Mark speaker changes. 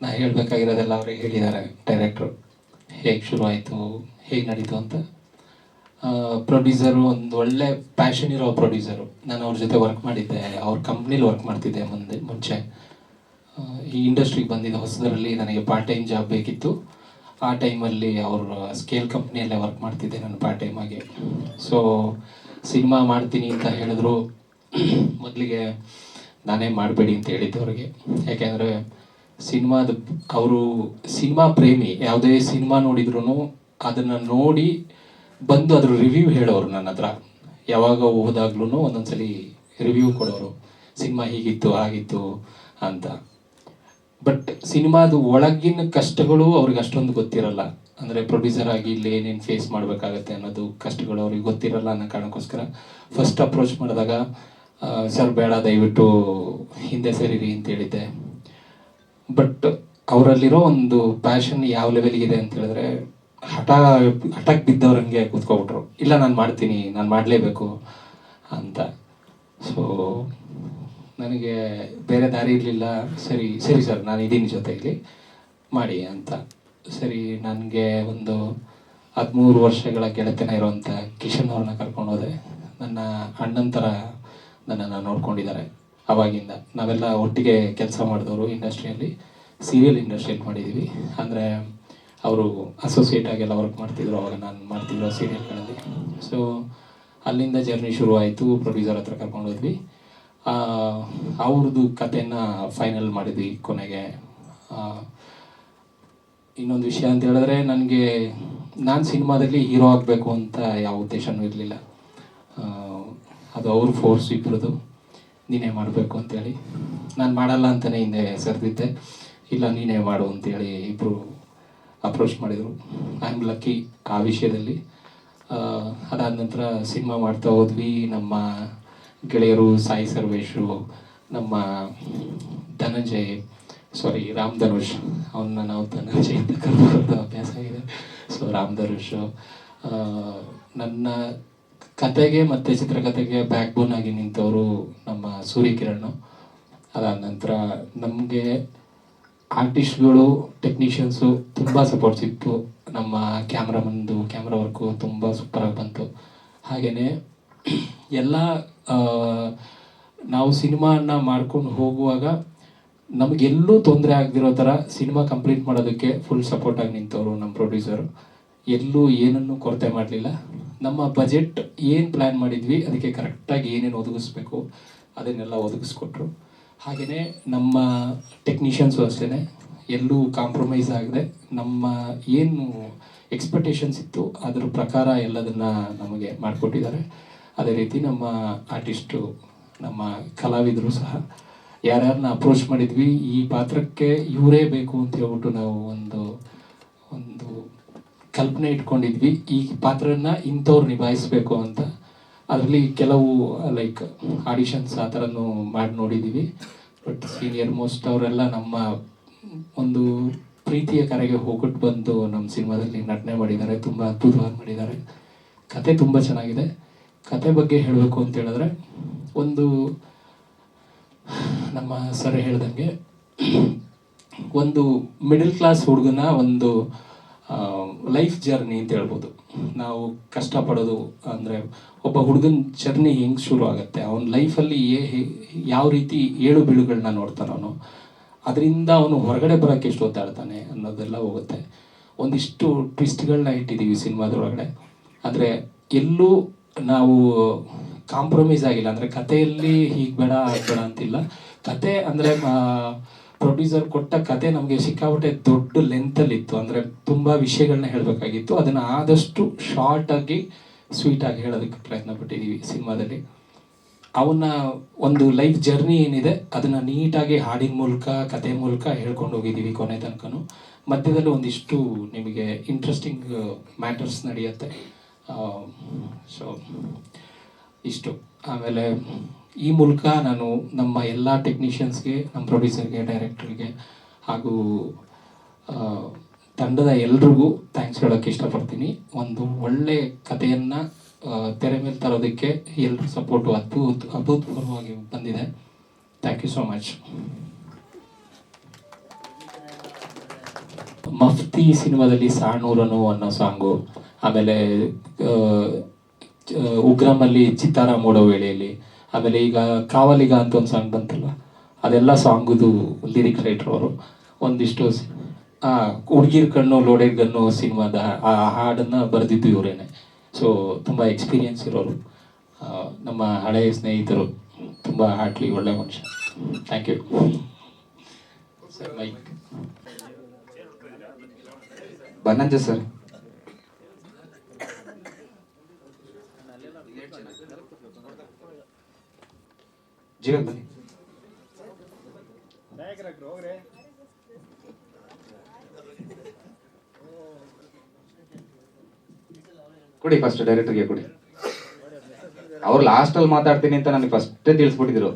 Speaker 1: ನಾ ಹೇಳಬೇಕಾಗಿರೋದೆಲ್ಲ ಅವರೇ ಹೇಳಿದ್ದಾರೆ ಡೈರೆಕ್ಟ್ರು ಹೇಗೆ ಶುರು ಆಯಿತು ಹೇಗೆ ನಡೀತು ಅಂತ. ಪ್ರೊಡ್ಯೂಸರು ಒಂದು ಒಳ್ಳೆ ಪ್ಯಾಷನ್ ಇರೋ ಪ್ರೊಡ್ಯೂಸರು ನಾನು ಅವ್ರ ಜೊತೆ ವರ್ಕ್ ಮಾಡಿದ್ದೆ, ಅವ್ರ ಕಂಪ್ನೀಲಿ ವರ್ಕ್ ಮಾಡ್ತಿದ್ದೆ ಮುಂದೆ, ಮುಂಚೆ. ಈ ಇಂಡಸ್ಟ್ರಿಗೆ ಬಂದಿದ್ದ ಹೊಸದರಲ್ಲಿ ನನಗೆ ಪಾರ್ಟ್ ಟೈಮ್ ಜಾಬ್ ಬೇಕಿತ್ತು. ಆ ಟೈಮಲ್ಲಿ ಅವರು ಸ್ಕೇಲ್ ಕಂಪ್ನಿಯಲ್ಲೇ ವರ್ಕ್ ಮಾಡ್ತಿದ್ದೆ ನಾನು ಪಾರ್ಟ್ ಟೈಮ್ ಆಗಿ. ಸೊ ಸಿನಿಮಾ ಮಾಡ್ತೀನಿ ಅಂತ ಹೇಳಿದ್ರು. ಮೊದಲಿಗೆ ನಾನೇ ಮಾಡಬೇಡಿ ಅಂತ ಹೇಳಿದ್ದೆ ಅವ್ರಿಗೆ. ಯಾಕೆಂದರೆ ಸಿನಿಮಾದ ಅವರು ಸಿನಿಮಾ ಪ್ರೇಮಿ, ಯಾವುದೇ ಸಿನಿಮಾ ನೋಡಿದ್ರು ಅದನ್ನು ನೋಡಿ ಬಂದು ಅದ್ರ ರಿವ್ಯೂ ಹೇಳೋರು ನನ್ನ ಹತ್ರ. ಯಾವಾಗ ಹೋದಾಗ್ಲೂ ಒಂದೊಂದ್ಸಲಿ ರಿವ್ಯೂ ಕೊಡೋರು, ಸಿನಿಮಾ ಹೀಗಿತ್ತು, ಹಾಗಿತ್ತು ಅಂತ. ಬಟ್ ಸಿನಿಮಾದ ಒಳಗಿನ ಕಷ್ಟಗಳು ಅವ್ರಿಗೆ ಅಷ್ಟೊಂದು ಗೊತ್ತಿರಲ್ಲ. ಅಂದರೆ ಪ್ರೊಡ್ಯೂಸರ್ ಆಗಿ ಇಲ್ಲಿ ಏನೇನು ಫೇಸ್ ಮಾಡಬೇಕಾಗತ್ತೆ ಅನ್ನೋದು ಕಷ್ಟಗಳು ಅವ್ರಿಗೆ ಗೊತ್ತಿರಲ್ಲ ಅನ್ನೋ ಕಾರಣಕ್ಕೋಸ್ಕರ ಫಸ್ಟ್ ಅಪ್ರೋಚ್ ಮಾಡಿದಾಗ ಸರ್ ಬೇಡ, ದಯವಿಟ್ಟು ಹಿಂದೆ ಸರಿರಿ ಅಂತ ಹೇಳಿದ್ದೆ. ಬಟ್ ಅವರಲ್ಲಿರೋ ಒಂದು ಪ್ಯಾಷನ್ ಯಾವ ಲೆವೆಲ್ಗಿದೆ ಅಂತ ಹೇಳಿದ್ರೆ, ಹಠ ಹಠಕ್ಕೆ ಬಿದ್ದವ್ರಂಗೆ ಕೂತ್ಕೊಬಿಟ್ರು. ಇಲ್ಲ, ನಾನು ಮಾಡ್ತೀನಿ, ನಾನು ಮಾಡಲೇಬೇಕು ಅಂತ. ಸೊ ನನಗೆ ಬೇರೆ ದಾರಿ ಇರಲಿಲ್ಲ. ಸರಿ ಸರಿ ಸರ್, ನಾನು ಇದ್ದೀನಿ ಜೊತೆಯಲ್ಲಿ. ಮಾಡಿ ಅಂತ. ಸರಿ, ನನಗೆ ಒಂದು ಹದಿಮೂರು ವರ್ಷಗಳ ಗೆಳೆತನ ಇರುವಂಥ ಕಿಶನ್ ಅವ್ರನ್ನ ಕರ್ಕೊಂಡು ಹೋದೆ. ನನ್ನ ಅಣ್ಣನ ಥರ ನನ್ನನ್ನು ನೋಡ್ಕೊಂಡಿದ್ದಾರೆ. ಅವಾಗಿಂದ. ನಾವೆಲ್ಲ ಒಟ್ಟಿಗೆ ಕೆಲಸ ಮಾಡಿದವರು ಇಂಡಸ್ಟ್ರಿಯಲ್ಲಿ ಸೀರಿಯಲ್ ಇಂಡಸ್ಟ್ರಿಯಲ್ಲಿ ಮಾಡಿದ್ದೀವಿ ಅಂದರೆ ಅವರು ಅಸೋಸಿಯೇಟ್ ಆಗೆಲ್ಲ ವರ್ಕ್ ಮಾಡ್ತಿದ್ರು, ಅವಾಗ ನಾನು ಮಾಡ್ತಿದ್ರು ಸೀರಿಯಲ್ಗಳಲ್ಲಿ ಸೊ ಅಲ್ಲಿಂದ ಜರ್ನಿ ಶುರು ಆಯಿತು ಪ್ರೊಡ್ಯೂಸರ್ ಹತ್ರ ಕರ್ಕೊಂಡು ಹೋದ್ವಿ. ಅವ್ರದ್ದು ಕಥೆನ ಫೈನಲ್ ಮಾಡಿದ್ವಿ ಕೊನೆಗೆ. ಇನ್ನೊಂದು ವಿಷಯ ಅಂತ ಹೇಳಿದ್ರೆ ನನಗೆ, ನಾನು ಸಿನಿಮಾದಲ್ಲಿ ಹೀರೋ ಆಗಬೇಕು ಅಂತ ಯಾವ ಉದ್ದೇಶನೂ ಇರಲಿಲ್ಲ. ಅದು ಅವ್ರ ಫೋರ್ಸ್ ಇಬ್ಬರದು ನೀನೇ ಮಾಡಬೇಕು ಅಂತೇಳಿ. ನಾನು ಮಾಡಲ್ಲ ಅಂತಲೇ ಹಿಂದೆ ಸರಿದಿದ್ದೆ. ಇಲ್ಲ, ನೀನೇ ಮಾಡು ಅಂತೇಳಿ ಇಬ್ಬರು ಅಪ್ರೋಚ್ ಮಾಡಿದರು. ಆಮ್ ಲಕ್ಕಿ ಆ ವಿಷಯದಲ್ಲಿ. ಅದಾದ ನಂತರ ಸಿನಿಮಾ ಮಾಡ್ತಾ ಹೋದ್ವಿ. ನಮ್ಮ ಗೆಳೆಯರು ಸಾಯಿ ಸರ್ವೇಶು, ನಮ್ಮ ಧನಂಜಯ್ ಸಾರಿ ರಾಮ್ ಧನುಷ್ ಅವನ್ನ ನಾವು ಧನಂಜಯ್ ಅಂತ ಕರೆದು ಅಭ್ಯಾಸ ಇದೆ ಸೊ ರಾಮ್ ಧನುಷ್ ನನ್ನ ಕತೆಗೆ ಮತ್ತು ಚಿತ್ರಕಥೆಗೆ ಬ್ಯಾಕ್ ಬೋನ್ ಆಗಿ ನಿಂತವರು ನಮ್ಮ ಸೂರ್ಯಕಿರಣ್. ಅದಾದ ನಂತರ ನಮಗೆ ಆರ್ಟಿಸ್ಟ್ಗಳು ಟೆಕ್ನಿಷಿಯನ್ಸು ತುಂಬ ಸಪೋರ್ಟ್ ಸಿಕ್ತು. ನಮ್ಮ ಕ್ಯಾಮ್ರಾಮನ್ದು ಕ್ಯಾಮ್ರಾ ವರ್ಕು ತುಂಬ ಸೂಪರಾಗಿ ಬಂತು. ಹಾಗೆಯೇ ಎಲ್ಲ ನಾವು ಸಿನಿಮಾನ ಮಾಡ್ಕೊಂಡು ಹೋಗುವಾಗ ನಮಗೆಲ್ಲೂ ತೊಂದರೆ ಆಗದಿರೋ ಥರ ಸಿನಿಮಾ ಕಂಪ್ಲೀಟ್ ಮಾಡೋದಕ್ಕೆ ಫುಲ್ ಸಪೋರ್ಟಾಗಿ ನಿಂತವರು ನಮ್ಮ ಪ್ರೊಡ್ಯೂಸರು ಎಲ್ಲೂ ಏನನ್ನೂ ಕೊರತೆ ಮಾಡಲಿಲ್ಲ. ನಮ್ಮ ಬಜೆಟ್ ಏನು ಪ್ಲ್ಯಾನ್ ಮಾಡಿದ್ವಿ, ಅದಕ್ಕೆ ಕರೆಕ್ಟಾಗಿ ಏನೇನು ಒದಗಿಸ್ಬೇಕು, ಅದನ್ನೆಲ್ಲ ಒದಗಿಸ್ಕೊಟ್ರು. ಹಾಗೆಯೇ ನಮ್ಮ ಟೆಕ್ನಿಷಿಯನ್ಸು ಅಷ್ಟೇ ಎಲ್ಲೂ ಕಾಂಪ್ರಮೈಸ್ ಆಗದೆ, ನಮ್ಮ ಏನು ಎಕ್ಸ್ಪೆಕ್ಟೇಷನ್ಸ್ ಇತ್ತು, ಅದ್ರ ಪ್ರಕಾರ ಎಲ್ಲದನ್ನ ನಮಗೆ ಮಾಡಿಕೊಟ್ಟಿದ್ದಾರೆ. ಅದೇ ರೀತಿ ನಮ್ಮ ಆರ್ಟಿಸ್ಟು ನಮ್ಮ ಕಲಾವಿದರು ಸಹ ಯಾರ್ಯಾರನ್ನ ಅಪ್ರೋಚ್ ಮಾಡಿದ್ವಿ, ಈ ಪಾತ್ರಕ್ಕೆ ಇವರೇ ಬೇಕು ಅಂತ ಹೇಳ್ಬಿಟ್ಟು ನಾವು ಒಂದು ಒಂದು ಕಲ್ಪನೆ ಇಟ್ಕೊಂಡಿದ್ವಿ. ಈ ಪಾತ್ರನ ಇಂಥವ್ರು ನಿಭಾಯಿಸ್ಬೇಕು ಅಂತ. ಅದರಲ್ಲಿ ಕೆಲವು ಲೈಕ್ ಆಡಿಷನ್ಸ್ ಆ ಥರನೂ ಮಾಡಿ ನೋಡಿದ್ದೀವಿ ಬಟ್ ಸೀನಿಯರ್ ಮೋಸ್ಟ್ ಅವರೆಲ್ಲ ನಮ್ಮ ಒಂದು ಪ್ರೀತಿಯ ಕರೆಗೆ ಹೋಗ್ಬಿಟ್ಟು ಬಂದು ನಮ್ಮ ಸಿನಿಮಾದಲ್ಲಿ ನಟನೆ ಮಾಡಿದ್ದಾರೆ. ತುಂಬ ಅದ್ಭುತವಾಗಿ ಮಾಡಿದ್ದಾರೆ. ಕತೆ ತುಂಬ ಚೆನ್ನಾಗಿದೆ. ಕತೆ ಬಗ್ಗೆ ಹೇಳಬೇಕು ಅಂತ ಹೇಳಿದ್ರೆ, ಒಂದು ನಮ್ಮ ಸರ್ ಹೇಳ್ದಂಗೆ, ಒಂದು ಮಿಡಲ್ ಕ್ಲಾಸ್ ಹುಡುಗನ ಒಂದು ಲೈಫ್ ಜರ್ನಿ ಅಂತ ಹೇಳ್ಬೋದು. ನಾವು ಕಷ್ಟಪಡೋದು ಅಂದರೆ ಒಬ್ಬ ಹುಡುಗನ ಜರ್ನಿ ಹೆಂಗೆ ಶುರು ಆಗುತ್ತೆ? ಅವನ ಲೈಫಲ್ಲಿ ಏ ಯಾವ ರೀತಿ ಏಳು ಬೀಳುಗಳನ್ನ ನೋಡ್ತಾನೆ ಅವನು, ಅದರಿಂದ ಅವನು ಹೊರಗಡೆ ಬರೋಕ್ಕೆ ಎಷ್ಟು ಒತ್ತಾಡ್ತಾನೆ ಅನ್ನೋದೆಲ್ಲ ಹೋಗುತ್ತೆ. ಒಂದಿಷ್ಟು ಟ್ವಿಸ್ಟ್ಗಳನ್ನ ಇಟ್ಟಿದ್ದೀವಿ ಸಿನಿಮಾದೊಳಗಡೆ. ಅಂದರೆ ಎಲ್ಲೂ ನಾವು ಕಾಂಪ್ರಮೈಸ್ ಆಗಿಲ್ಲ. ಅಂದರೆ ಕಥೆಯಲ್ಲಿ ಹೀಗೆ ಬೇಡ ಬೇಡ ಅಂತಿಲ್ಲ. ಕತೆ ಅಂದರೆ ಪ್ರೊಡ್ಯೂಸರ್ ಕೊಟ್ಟ ಕತೆ ನಮಗೆ ಸಿಕ್ಕಾಪಟ್ಟೆ ದೊಡ್ಡ ಲೆಂತಲ್ಲಿ ಇತ್ತು ಅಂದರೆ ತುಂಬ ವಿಷಯಗಳನ್ನ ಹೇಳಬೇಕಾಗಿತ್ತು. ಅದನ್ನು ಆದಷ್ಟು ಶಾರ್ಟಾಗಿ ಸ್ವೀಟಾಗಿ ಹೇಳೋದಕ್ಕೆ ಪ್ರಯತ್ನ ಪಟ್ಟಿದ್ದೀವಿ ಸಿನಿಮಾದಲ್ಲಿ. ಅವನ ಒಂದು ಲೈಫ್ ಜರ್ನಿ ಏನಿದೆ, ಅದನ್ನು ನೀಟಾಗಿ ಹಾಡಿನ ಮೂಲಕ, ಕತೆ ಮೂಲಕ ಹೇಳ್ಕೊಂಡು ಹೋಗಿದ್ದೀವಿ ಕೊನೆ ತನಕನು. ಮಧ್ಯದಲ್ಲಿ ಒಂದಿಷ್ಟು ನಿಮಗೆ ಇಂಟ್ರೆಸ್ಟಿಂಗ್ ಮ್ಯಾಟರ್ಸ್ ನಡೆಯುತ್ತೆ. ಸೊ ಇಷ್ಟು. ಆಮೇಲೆ ಈ ಮೂಲಕ ನಾನು ನಮ್ಮ ಎಲ್ಲ ಟೆಕ್ನಿಷಿಯನ್ಸ್ಗೆ ನಮ್ಮ ಪ್ರೊಡ್ಯೂಸರ್ಗೆ ಡೈರೆಕ್ಟರ್ಗೆ ಹಾಗೂ ತಂಡದ ಎಲ್ರಿಗೂ ಥ್ಯಾಂಕ್ಸ್ ಹೇಳೋಕ್ಕೆ ಇಷ್ಟಪಡ್ತೀನಿ. ಒಂದು ಒಳ್ಳೆ ಕಥೆಯನ್ನು ತೆರೆ ಮೇಲೆ ತರೋದಕ್ಕೆ ಎಲ್ಲರ ಸಪೋರ್ಟು ಅದ್ಭುತ, ಅಭೂತಪೂರ್ವವಾಗಿ ಬಂದಿದೆ. Thank you so much Mufti ಸಿನಿಮಾದಲ್ಲಿ ಸಾಣೂರನು ಅನ್ನೋ ಸಾಂಗು, ಆಮೇಲೆ ಉಗ್ರಮಲ್ಲಿ ಚಿತ್ತಾರ ಮೂಡೋ ವೇಳೆಯಲ್ಲಿ ಆಮೇಲೆ ಈಗ ಕಾವಲಿಗ ಅಂತ ಒಂದು ಸಾಂಗ್ ಬಂತಲ್ಲ, ಅದೆಲ್ಲ ಸಾಂಗುದು ಲಿರಿಕ್ ರೈಟರ್ ಅವರು. ಒಂದಿಷ್ಟು ಹುಡುಗಿರ್ ಕಣ್ಣು ಲೋಡೆಡ್ ಗನ್ನು ಸಿನಿಮಾದ ಆ ಹಾಡನ್ನ ಬರೆದಿದ್ದು ಇವರೇನೆ. ಸೊ ತುಂಬ ಎಕ್ಸ್ಪೀರಿಯನ್ಸ್ ಇರೋರು. ನಮ್ಮ ಹಳೆಯ ಸ್ನೇಹಿತರು. ತುಂಬ ಹಾಟ್ಲಿ ಒಳ್ಳೆ ಮನುಷ್ಯ. ಥ್ಯಾಂಕ್ ಯು
Speaker 2: ಬನ್ನಂಜ ಸರ್ ಜೀವ ಬನ್ನಿ ಕೊಡಿ ಫಸ್ಟ್ ಡೈರೆಕ್ಟರ್ಗೆ ಕೊಡಿ. ಅವ್ರು ಲಾಸ್ಟ್ ಅಲ್ಲಿ ಮಾತಾಡ್ತೀನಿ ಅಂತ ನನಗೆ ಫಸ್ಟೇ ತಿಳಿಸ್ಬಿಟ್ಟಿದ್ರು.